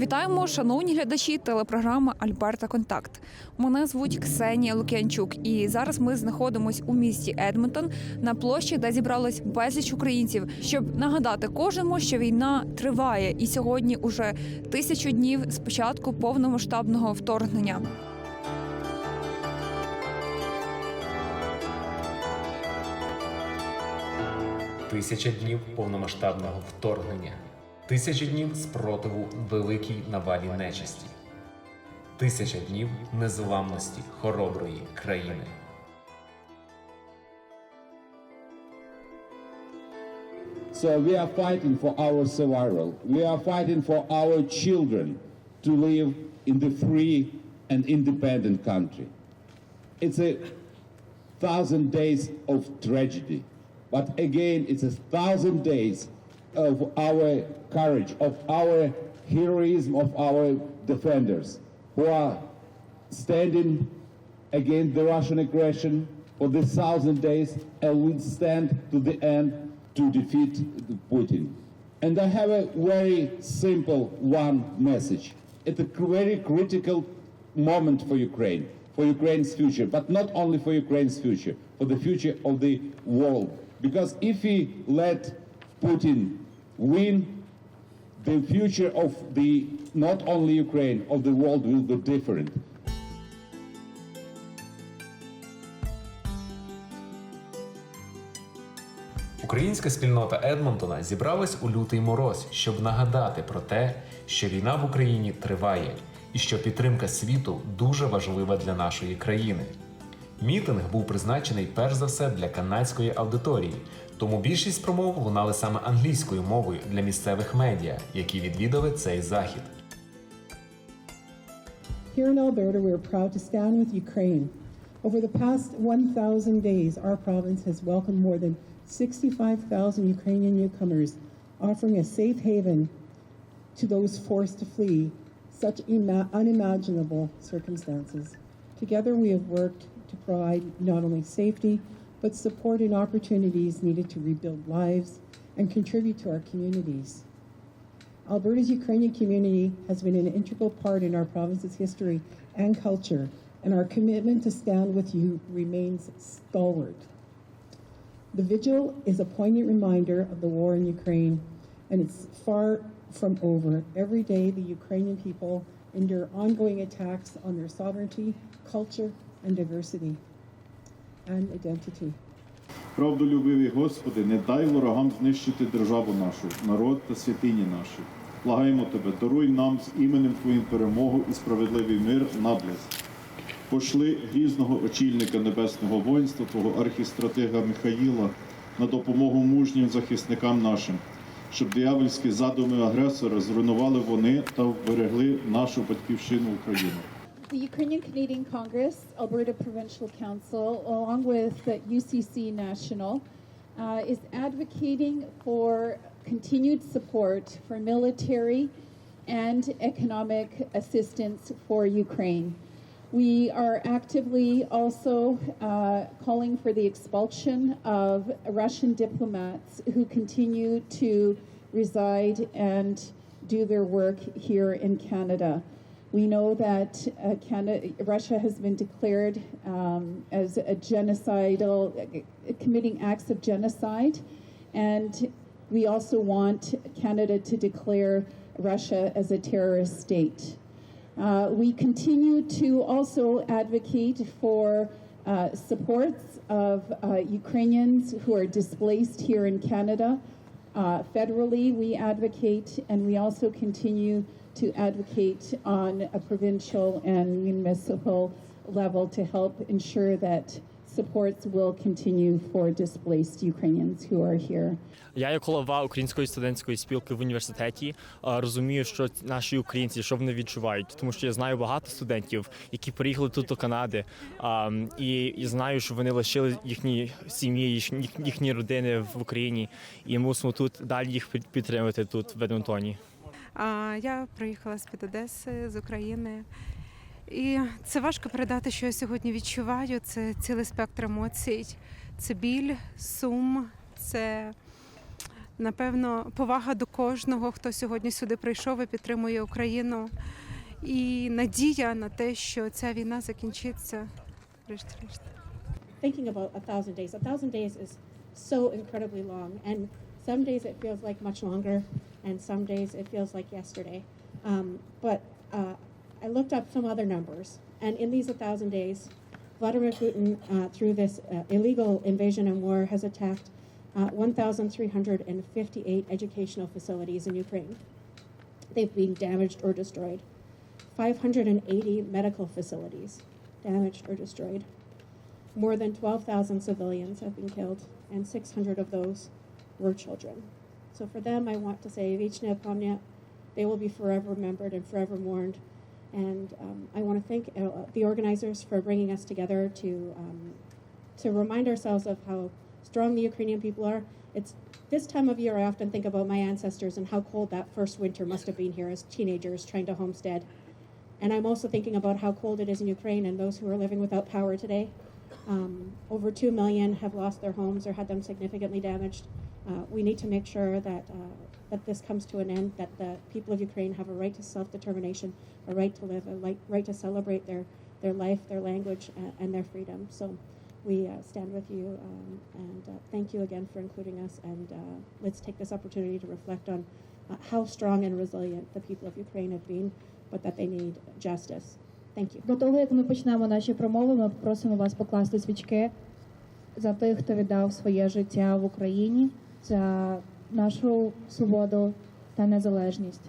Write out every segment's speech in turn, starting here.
Вітаємо, шановні глядачі телепрограми Альберта Контакт. Мене звуть Ксенія Лук'янчук, і зараз ми знаходимось у місті Едмонтон на площі, де зібралось безліч українців, щоб нагадати кожному, що війна триває, і сьогодні уже тисячу днів з початку повномасштабного вторгнення. Тисяча днів повномасштабного вторгнення, тисяча днів спротиву великій навалі нечисті, тисяча днів незламності хороброї країни. So we are fighting for our survival. We are fighting for our children to live in the free and independent country. It's a thousand days of tragedy, but again, it's a thousand days of our courage, of our heroism, of our defenders who are standing against the Russian aggression for this thousand days and will stand to the end to defeat Putin. And I have a very simple one message. It's a very critical moment for Ukraine, for Ukraine's future, but not only for Ukraine's future, for the future of the world. Because if we let Putin win, the future of the not only Ukraine, of the world will be different. Українська спільнота Едмонтона зібралась у лютий мороз, щоб нагадати про те, що війна в Україні триває і що підтримка світу дуже важлива для нашої країни. Мітинг був призначений перш за все для канадської аудиторії, тому більшість промов лунали саме англійською мовою для місцевих медіа, які відвідали цей захід. Here in Alberta, we are proud to stand with Ukraine. Over the past 1,000 days, our province has welcomed more than 65,000 Ukrainian newcomers, offering a safe haven to those forced to flee such unimaginable circumstances. Together, we have worked to provide not only safety, but support and opportunities needed to rebuild lives and contribute to our communities. Alberta's Ukrainian community has been an integral part in our province's history and culture, and our commitment to stand with you remains stalwart. The vigil is a poignant reminder of the war in Ukraine, and it's far from over. Every day, the Ukrainian people endure ongoing attacks on their sovereignty, culture, and diversity and identity. Правдолюбивий Господи, не дай ворогам знищити державу нашу, народ та святині наші. Благаємо Тебе, даруй нам з іменем Твоїм перемогу і справедливий мир наблизь. Пошли грізного очільника небесного воїнства, Твого архістратега Михаїла, на допомогу мужнім захисникам нашим, щоб диявольські задуми агресора зруйнували вони та вберегли нашу батьківщину Україну. The Ukrainian Canadian Congress, Alberta Provincial Council, along with the UCC National, uh, is advocating for continued support for military and economic assistance for Ukraine. We are actively also uh, calling for the expulsion of Russian diplomats who continue to reside and do their work here in Canada. We know that uh, Canada, Russia has been declared um, as a genocidal, uh, committing acts of genocide, and we also want Canada to declare Russia as a terrorist state. Uh, we continue to also advocate for uh, supports of uh, Ukrainians who are displaced here in Canada. Uh, federally, we advocate, and we also continue to advocate on a provincial and municipal level to help ensure that supports will continue for displaced Ukrainians who are here. Я як голова української студентської спілки в університеті е, розумію, що наші українці що вони відчувають, тому що я знаю багато студентів, які приїхали тут до Канади, і, знаю, що вони лишили їхні сім'ї, їхні, їхні родини в Україні, і мусимо тут далі їх під- підтримувати тут в Едмонтоні. Я приїхала з під Одеси, з України. І це важко передати, що я сьогодні відчуваю. Це цілий спектр емоцій. Це біль, сум, це Напевно, повага до кожного, хто сьогодні сюди прийшов і підтримує Україну. І надія на те, що ця війна закінчиться. Врешті-решт. thinking about a thousand days. A thousand days is so incredibly long, and some days it feels like much longer, and some days it feels like yesterday. Um, but uh, I looked up some other numbers, and in these thousand days, Vladimir Putin, uh, through this uh, illegal invasion and war, has attacked uh, 1,358 educational facilities in Ukraine. They've been damaged or destroyed. 580 medical facilities damaged or destroyed. More than 12,000 civilians have been killed, and 600 of those were children. So for them, I want to say, Vichne Pamnya, they will be forever remembered and forever mourned. And um, I want to thank uh, the organizers for bringing us together to um, to remind ourselves of how strong the Ukrainian people are. It's this time of year I often think about my ancestors and how cold that first winter must have been here as teenagers trying to homestead. And I'm also thinking about how cold it is in Ukraine and those who are living without power today. Um, over 2 million have lost their homes or had them significantly damaged. Uh, we need to make sure that, uh, that this comes to an end, that the people of Ukraine have a right to self determination, a right to live, a right, right to celebrate their, their life, their language, and, and their freedom. So we uh, stand with you um, and uh, thank you again for including us. And uh, let's take this opportunity to reflect on uh, how strong and resilient the people of Ukraine have been, but that they need justice. Thank you. До того, як ми почнемо наші промови, ми просимо вас покласти свічки за тих, хто віддав своє життя в Україні За нашу свободу та незалежність.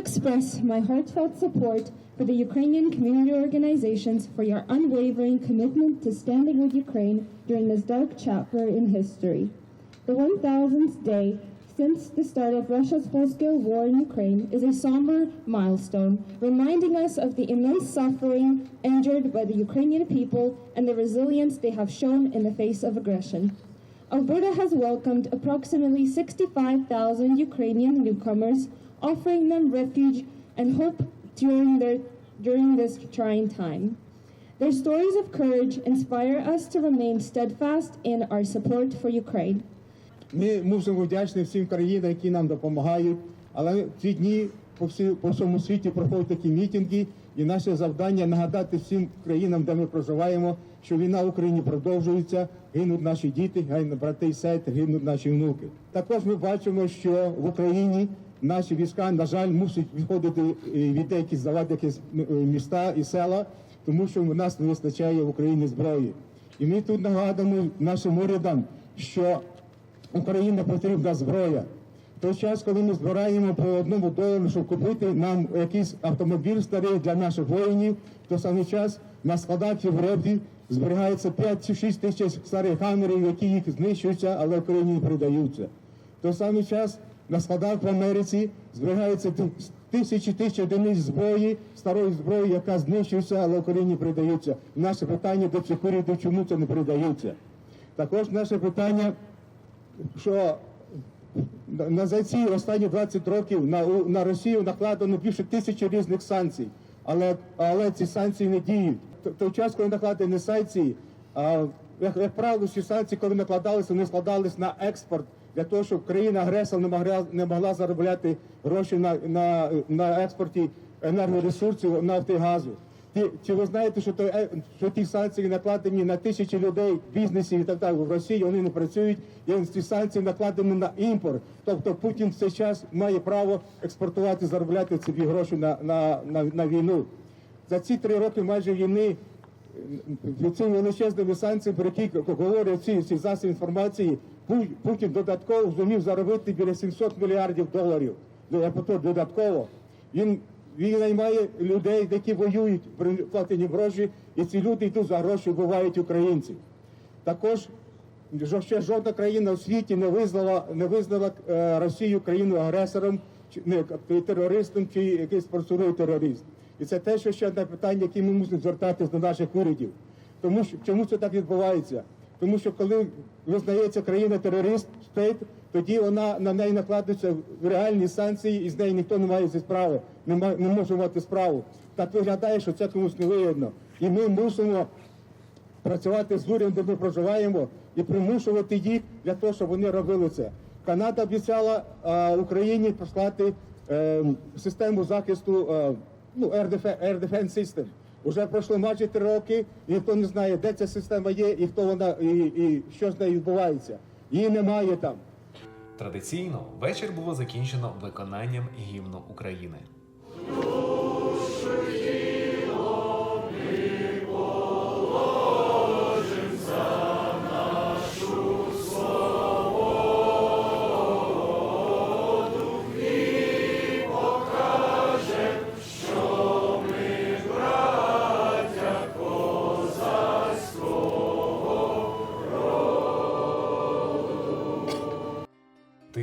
Express my heartfelt support for the Ukrainian community organizations for your unwavering commitment to standing with Ukraine during this dark chapter in history. The 1000th day since the start of Russia's full-scale war in Ukraine is a somber milestone, reminding us of the immense suffering endured by the Ukrainian people and the resilience they have shown in the face of aggression. Alberta has welcomed approximately 65,000 Ukrainian newcomers, offering them refuge and hope during, their, during this trying time. Their stories of courage inspire us to remain steadfast in our support for Ukraine. Ми мусимо вдячні всім країнам, які нам допомагають. Але ці дні по, всі, по всьому світі проходять такі мітинги, і наше завдання нагадати всім країнам, де ми проживаємо, що війна в Україні продовжується, гинуть наші діти, гинуть брати і сестри, гинуть наші внуки. Також ми бачимо, що в Україні наші війська, на жаль, мусять відходити е, від деяких здавати якісь е, міста і села, тому що в нас не вистачає в Україні зброї. І ми тут нагадуємо нашим урядам, що Україна потрібна зброя. В той час, коли ми збираємо по одному долару, щоб купити нам якийсь автомобіль старий для наших воїнів, в той самий час на складах в Європі зберігається 5 чи 6 тисяч старих хамерів, які їх знищуються, але в Україні не продаються. В той самий час на складах в Америці зберігається тисячі тисяч одиниць зброї, старої зброї, яка знищується, але Україні передаються. Наше питання до цих урядів, чому це не передається. Також наше питання що на за ці останні 20 років на, на Росію накладено більше тисячі різних санкцій, але, але ці санкції не діють. Той час, коли накладені санкції, а, як, як правило, ці санкції, коли накладалися, вони складались на експорт для того, щоб країна-агресор не могла, не могла заробляти гроші на, на, на експорті енергоресурсів, нафти і газу. Ти, чи ви знаєте, що, то, е, що ті санкції накладені на тисячі людей, бізнесів і так далі в Росії, вони не працюють, і ці санкції накладені на імпорт. Тобто Путін в цей час має право експортувати, заробляти собі гроші на, на, на, на війну. За ці три роки майже війни е, цими величезними санкціями, про які говорять ці, ці засоби інформації, Путін додатково зумів заробити біля 700 мільярдів доларів. Я повторю, додатково. Він, він наймає людей, які воюють, при- їм гроші, і ці люди йдуть за гроші, вбивають українців. Також ще жодна країна у світі не визнала, не визнала е, Росію країною агресором, не терористом чи якийсь процедурою терорист. І це те, що ще одне питання, яке ми мусимо звертатись до наших урядів. Тому що чому це так відбувається? Тому що коли визнається країна терорист, стейт, тоді вона на неї накладуються реальні санкції, і з нею ніхто не має зі справи, не, ма- не може мати справу. Так виглядає, що це комусь не вигідно. І ми мусимо працювати з урядом, де ми проживаємо, і примушувати їх для того, щоб вони робили це. Канада обіцяла а, Україні послати е, систему захисту е, ну, Air Defe- Air Defense System. Уже пройшло майже три роки, і ніхто не знає, де ця система є, і хто вона, і, і що з нею відбувається. Її немає там. Традиційно вечір було закінчено виконанням гімну України.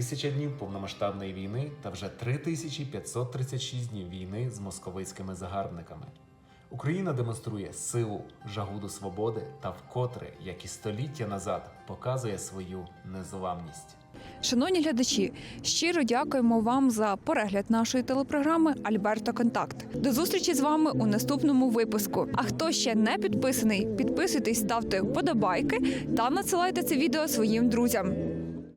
Тисяча днів повномасштабної війни та вже 3536 днів війни з московицькими загарбниками. Україна демонструє силу, жагу до свободи та вкотре, як і століття назад, показує свою незламність. Шановні глядачі, щиро дякуємо вам за перегляд нашої телепрограми Альберто Контакт. До зустрічі з вами у наступному випуску. А хто ще не підписаний, підписуйтесь, ставте вподобайки та надсилайте це відео своїм друзям.